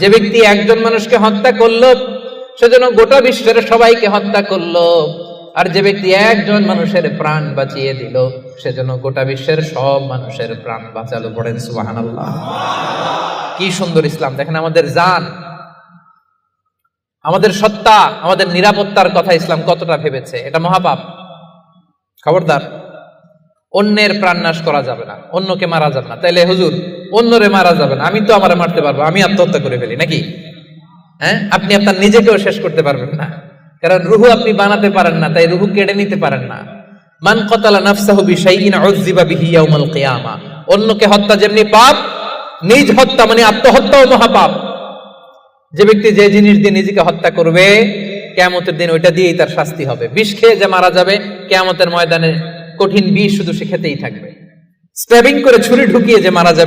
যে ব্যক্তি একজন মানুষকে হত্যা করল সেজন্য গোটা বিশ্বের সবাইকে হত্যা করল। আর যে ব্যক্তি একজন মানুষের প্রাণ বাঁচিয়ে দিল সেজন্য গোটা বিশ্বের সব মানুষের প্রাণ বাঁচালো। পড়েন সুবাহান কি সুন্দর ইসলাম। দেখেন আমাদের জান, আমাদের সত্তা, আমাদের নিরাপত্তার কথা ইসলাম কতটা ভেবেছে। এটা মহাপাপ। খবরদার। অন্যের প্রাণনাশ করা যাবে না, অন্যকে মারা যাবে না। তাইলে হুজুর, অন্যরে মারা যাবে না, আমি তো আমার মারতে পারব, আমি আত্মহত্যা করে ফেলি নাকি? হ্যাঁ? আপনি আপনার নিজেকেও শেষ করতে পারবেন না। কারণ রুহু আপনি বানাতে পারেন না, তাই রুহু কেড়ে নিতে পারেন না। মান কতালা নাফসাহু বিশাইইন উযযিবা বিহি ইয়াউমাল কিয়ামা। অন্যকে হত্যা যেমনি পাপ, নিজ হত্যা মানে আত্মহত্যাও মহাপাপ। যে ব্যক্তি যে জিনিস দিয়ে নিজেকে হত্যা করবে, কেয়ামতের দিন ওইটা দিয়েই তার শাস্তি হবে। বিষ খেয়ে যে মারা যাবে, কেয়ামতের ময়দানে কঠিন বিষ শুধু সে খেতেই থাকবে। স্ট্যাবিং করে ছুরি ঢুকিয়ে যে মারা যাবে।